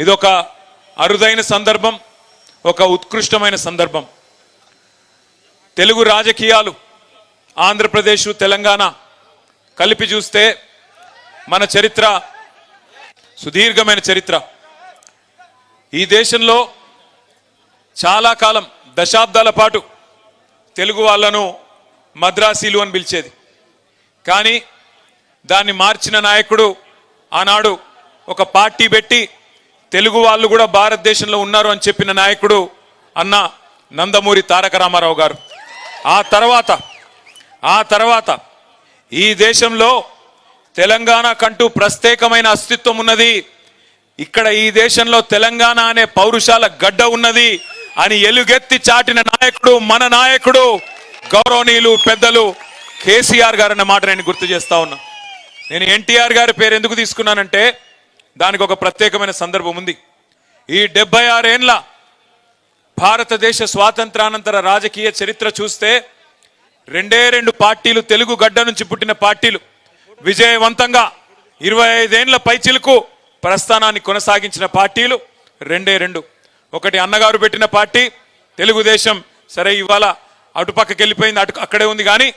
ఇది ఒక అరుదైన సందర్భం ఒక ఉత్కృష్టమైన సందర్భం. తెలుగు రాజకీయాలు ఆంధ్రప్రదేశ్ తెలంగాణ కలిపి చూస్తే మన చరిత్ర సుదీర్ఘమైన చరిత్ర. ఈ దేశంలో చాలా కాలం దశాబ్దాల పాటు తెలుగు వాళ్ళను మద్రాసీలు అని పిలిచేది. కానీ దాన్ని మార్చిన నాయకుడు ఆనాడు ఒక పార్టీ పెట్టి తెలుగు వాళ్ళు కూడా భారతదేశంలో ఉన్నారు అని చెప్పిన నాయకుడు అన్న నందమూరి తారక రామారావు గారు. ఆ తర్వాత ఆ తర్వాత ఈ దేశంలో తెలంగాణ కంటూ ప్రత్యేకమైన అస్తిత్వం ఉన్నది. ఇక్కడ ఈ దేశంలో తెలంగాణ అనే పౌరుషాల గడ్డ ఉన్నది అని ఎలుగెత్తి చాటిన నాయకుడు మన నాయకుడు గౌరవనీయులు పెద్దలు కేసీఆర్ గారు అన్న మాట నేను గుర్తు చేస్తా ఉన్నా. నేను ఎన్టీఆర్ గారి పేరు ఎందుకు తీసుకున్నానంటే దానికి ఒక ప్రత్యేకమైన సందర్భం ఉంది ఈ డెబ్బై ఆరేండ్ల భారతదేశ స్వాతంత్రానంతర రాజకీయ చరిత్ర చూస్తే రెండే రెండు పార్టీలు తెలుగు గడ్డ నుంచి పుట్టిన పార్టీలు. విజయవంతంగా ఇరవై ఐదేండ్ల పైచిలకు ప్రస్థానాన్ని కొనసాగించిన పార్టీలు రెండే రెండు. ఒకటి అన్నగారు పెట్టిన పార్టీ తెలుగుదేశం సరే ఇవాళ అటుపక్కకి వెళ్ళిపోయింది అటు అక్కడే ఉంది కానీ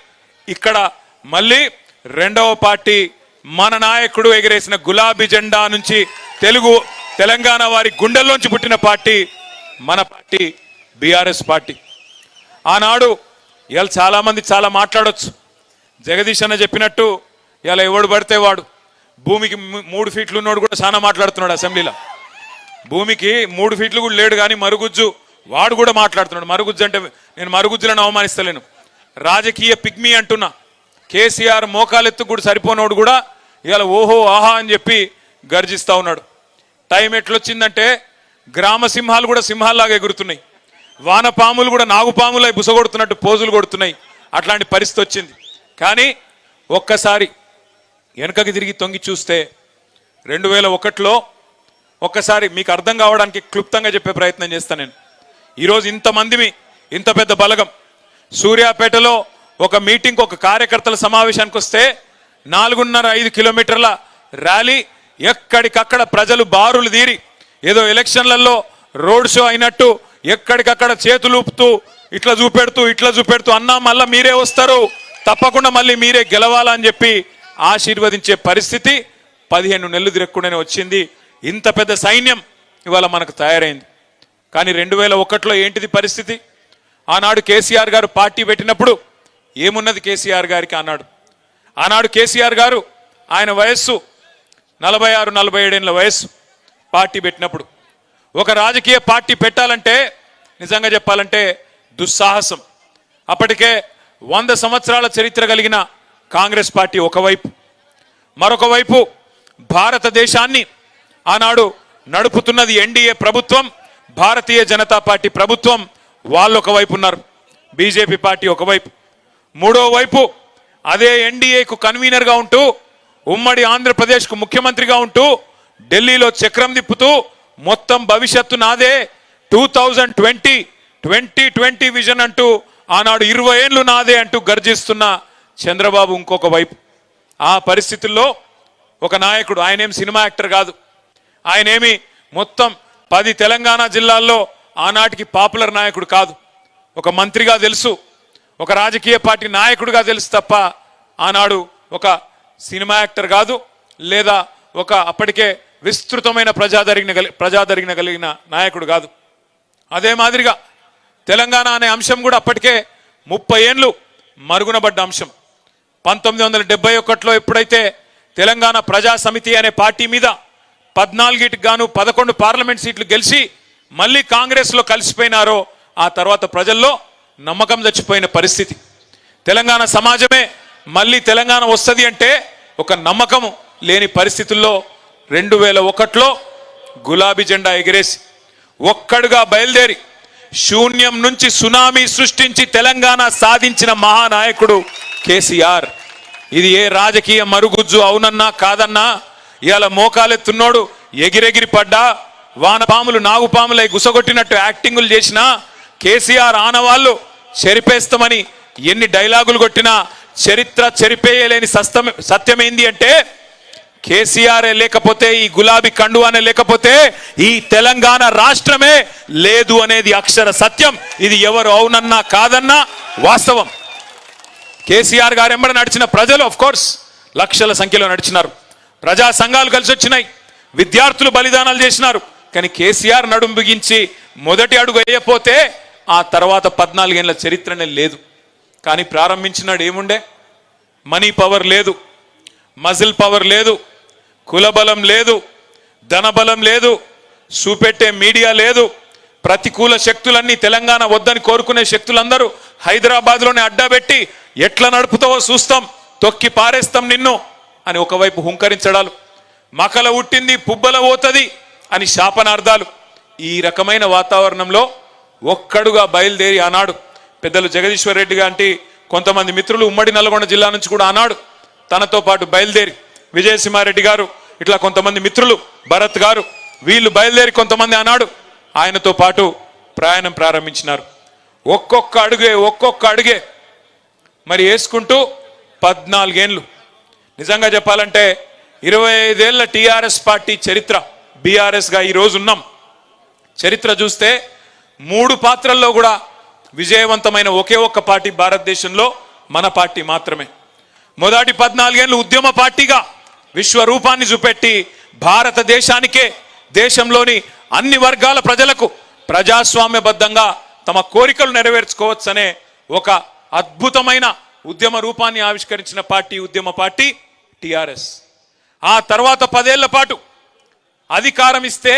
ఇక్కడ మళ్ళీ రెండవ పార్టీ మన నాయకుడు ఎగిరేసిన గులాబీ జెండా నుంచి తెలుగు తెలంగాణ వారి గుండెల్లోంచి పుట్టిన పార్టీ మన పార్టీ బీఆర్ఎస్ పార్టీ. ఆనాడు ఇవాళ చాలామంది చాలా మాట్లాడొచ్చు. జగదీష్ అన్న చెప్పినట్టు ఇలా ఎవడు పడితే వాడు. భూమికి మూడు ఫీట్లు ఉన్నోడు కూడా చాలా మాట్లాడుతున్నాడు అసెంబ్లీలో. భూమికి మూడు ఫీట్లు కూడా లేడు కానీ మరుగుజ్జు వాడు కూడా మాట్లాడుతున్నాడు. మరుగుజ్జు అంటే నేను మరుగుజ్జులను అవమానిస్తలేను. రాజకీయ పిగ్మీ అంటున్నా. కేసీఆర్ మోకాలెత్తు కూడా సరిపోనోడు కూడా ఇవాళ ఓహో ఆహా అని చెప్పి గర్జిస్తూ ఉన్నాడు. టైం ఎట్లొచ్చిందంటే గ్రామ సింహాలు కూడా సింహాల్లాగా ఎగురుతున్నాయి. వానపాములు కూడా నాగుపాములై బుసగొడుతున్నట్టు పోజులు కొడుతున్నాయి. అట్లాంటి పరిస్థితి వచ్చింది. కానీ ఒక్కసారి వెనకకి తిరిగి తొంగి చూస్తే రెండు వేల ఒకటిలో ఒక్కసారి మీకు అర్థం కావడానికి క్లుప్తంగా చెప్పే ప్రయత్నం చేస్తాను నేను. ఈరోజు ఇంతమందిమి ఇంత పెద్ద బలగం. సూర్యాపేటలో ఒక మీటింగ్ ఒక కార్యకర్తల సమావేశానికి వస్తే నాలుగున్నర ఐదు కిలోమీటర్ల ర్యాలీ ఎక్కడికక్కడ ప్రజలు బారులు తీరి ఏదో ఎలక్షన్లలో రోడ్ షో అయినట్టు ఎక్కడికక్కడ చేతులు ఊపుతూ ఇట్లా చూపెడుతూ ఇట్లా చూపెడుతూ అన్నా మళ్ళీ మీరే వస్తారు. తప్పకుండా మళ్ళీ మీరే గెలవాలని చెప్పి ఆశీర్వదించే పరిస్థితి పదిహేను నెలలు తిరగకుండానే వచ్చింది. ఇంత పెద్ద సైన్యం ఇవాళ మనకు తయారైంది. కానీ రెండు వేల ఒకటిలో ఏంటిది పరిస్థితి? ఆనాడు కేసీఆర్ గారు పార్టీ పెట్టినప్పుడు ఏమున్నది కేసీఆర్ గారికి అన్నాడు ఆనాడు కేసీఆర్ గారు ఆయన వయస్సు నలభై ఆరు నలభై ఏడేళ్ళ వయస్సు పార్టీ పెట్టినప్పుడు. ఒక రాజకీయ పార్టీ పెట్టాలంటే నిజంగా చెప్పాలంటే దుస్సాహసం. అప్పటికే వంద సంవత్సరాల చరిత్ర కలిగిన కాంగ్రెస్ పార్టీ ఒకవైపు. మరొక వైపు భారతదేశాన్ని ఆనాడు నడుపుతున్నది ఎన్డీఏ ప్రభుత్వం భారతీయ జనతా పార్టీ ప్రభుత్వం వాళ్ళు ఒకవైపు ఉన్నారు. బీజేపీ పార్టీ ఒకవైపు. మూడో వైపు అదే ఎన్డీఏకు కన్వీనర్గా ఉంటూ ఉమ్మడి ఆంధ్రప్రదేశ్కు ముఖ్యమంత్రిగా ఉంటూ ఢిల్లీలో చక్రం తిప్పుతూ మొత్తం భవిష్యత్తు నాదే two thousand twenty twenty twenty vision అంటూ ఆనాడు ఇరవై ఏళ్ళు నాదే అంటూ గర్జిస్తున్న చంద్రబాబు ఇంకొక వైపు. ఆ పరిస్థితుల్లో ఒక నాయకుడు ఆయనేం సినిమా యాక్టర్ కాదు. ఆయనేమి మొత్తం పది తెలంగాణ జిల్లాల్లో ఆనాటికి పాపులర్ నాయకుడు కాదు. ఒక మంత్రిగా తెలుసు. ఒక రాజకీయ పార్టీ నాయకుడిగా తెలుసు తప్ప ఆనాడు ఒక సినిమా యాక్టర్ కాదు లేదా ఒక అప్పటికే విస్తృతమైన ప్రజాదరిగిన ప్రజాదరిగిన కలిగిన నాయకుడు కాదు. అదే మాదిరిగా తెలంగాణ అనే అంశం కూడా అప్పటికే ముప్పై ఏండ్లు మరుగునబడ్డ అంశం. పంతొమ్మిది వందల డెబ్బై ఒకటిలో ఎప్పుడైతే తెలంగాణ ప్రజా సమితి అనే పార్టీ మీద పద్నాలుగిటికి గాను పదకొండు పార్లమెంట్ సీట్లు గెలిచి మళ్ళీ కాంగ్రెస్లో కలిసిపోయినారో ఆ తర్వాత ప్రజల్లో నమ్మకం చచ్చిపోయిన పరిస్థితి. తెలంగాణ సమాజమే మళ్ళీ తెలంగాణ వస్తుంది అంటే ఒక నమ్మకము లేని పరిస్థితుల్లో రెండు వేల ఒకటిలో గులాబీ జెండా ఎగిరేసి ఒక్కడుగా బయలుదేరి శూన్యం నుంచి సునామీ సృష్టించి తెలంగాణ సాధించిన మహానాయకుడు కేసీఆర్. ఇది ఏ రాజకీయ మరుగుజ్జు అవునన్నా కాదన్నా ఇవాళ మోకాలెత్తున్నోడు ఎగిరెగిరి పడ్డా వానపాములు నాగుపాములై గుసగొట్టినట్టు యాక్టింగులు చేసినా కేసీఆర్ ఆనవాళ్ళు చెరిపేస్తామని ఎన్ని డైలాగులు కొట్టినా చరిత్ర చెరిపేయలేని సస్తం సత్యమేంది అంటే కేసీఆర్ లేకపోతే ఈ గులాబీ కండువానే లేకపోతే ఈ తెలంగాణ రాష్ట్రమే లేదు అనేది అక్షర సత్యం. ఇది ఎవరు అవునన్నా కాదన్నా వాస్తవం. కేసీఆర్ గారు ఎంబడ నడిచిన ప్రజలు ఆఫ్ కోర్స్ లక్షల సంఖ్యలో నడిచినారు. ప్రజా సంఘాలు కలిసి వచ్చినాయి. విద్యార్థులు బలిదానాలు చేసినారు. కానీ కేసీఆర్ నడుం బిగించి మొదటి అడుగు వేయపోతే ఆ తర్వాత పద్నాలుగేళ్ళ చరిత్రనే లేదు. కానీ ప్రారంభించినాడు ఏముండే? మనీ పవర్ లేదు మజిల్ పవర్ లేదు కులబలం లేదు ధనబలం లేదు చూపెట్టే మీడియా లేదు. ప్రతికూల శక్తులన్నీ తెలంగాణ వద్దని కోరుకునే శక్తులందరూ హైదరాబాద్లోనే అడ్డాబెట్టి ఎట్లా నడుపుతావో చూస్తాం తొక్కి పారేస్తాం నిన్ను అని ఒకవైపు హుంకరించడాలు. మకల ఉట్టింది పుబ్బల పోతుంది అని శాపనార్థాలు. ఈ రకమైన వాతావరణంలో ఒక్కడుగా బయలుదేరి ఆనాడు. పెద్దలు జగదీశ్వర్ రెడ్డి గాంటి కొంతమంది మిత్రులు ఉమ్మడి నల్గొండ జిల్లా నుంచి కూడా ఆనాడు తనతో పాటు బయలుదేరి విజయసింహారెడ్డి గారు ఇట్లా కొంతమంది మిత్రులు భరత్ గారు వీళ్ళు బయలుదేరి కొంతమంది ఆనాడు ఆయనతో పాటు ప్రయాణం ప్రారంభించినారు. ఒక్కొక్క అడుగే ఒక్కొక్క అడుగే మరి వేసుకుంటూ పద్నాలుగేళ్ళు నిజంగా చెప్పాలంటే ఇరవై ఐదేళ్ళ టీఆర్ఎస్ పార్టీ చరిత్ర బీఆర్ఎస్గా ఈరోజు ఉన్నాం చరిత్ర చూస్తే మూడు పాత్రల్లో కూడా విజయవంతమైన ఒకే ఒక్క పార్టీ భారతదేశంలో మన పార్టీ మాత్రమే. మొదటి పద్నాలుగేళ్ళు ఉద్యమ పార్టీగా విశ్వరూపాన్ని చూపెట్టి భారతదేశానికే దేశంలోని అన్ని వర్గాల ప్రజలకు ప్రజాస్వామ్యబద్ధంగా తమ కోరికలు నెరవేర్చుకోవచ్చనే ఒక అద్భుతమైన ఉద్యమ రూపాన్ని ఆవిష్కరించిన పార్టీ ఉద్యమ పార్టీ టిఆర్ఎస్. ఆ తర్వాత పదేళ్ళ పాటు అధికారం ఇస్తే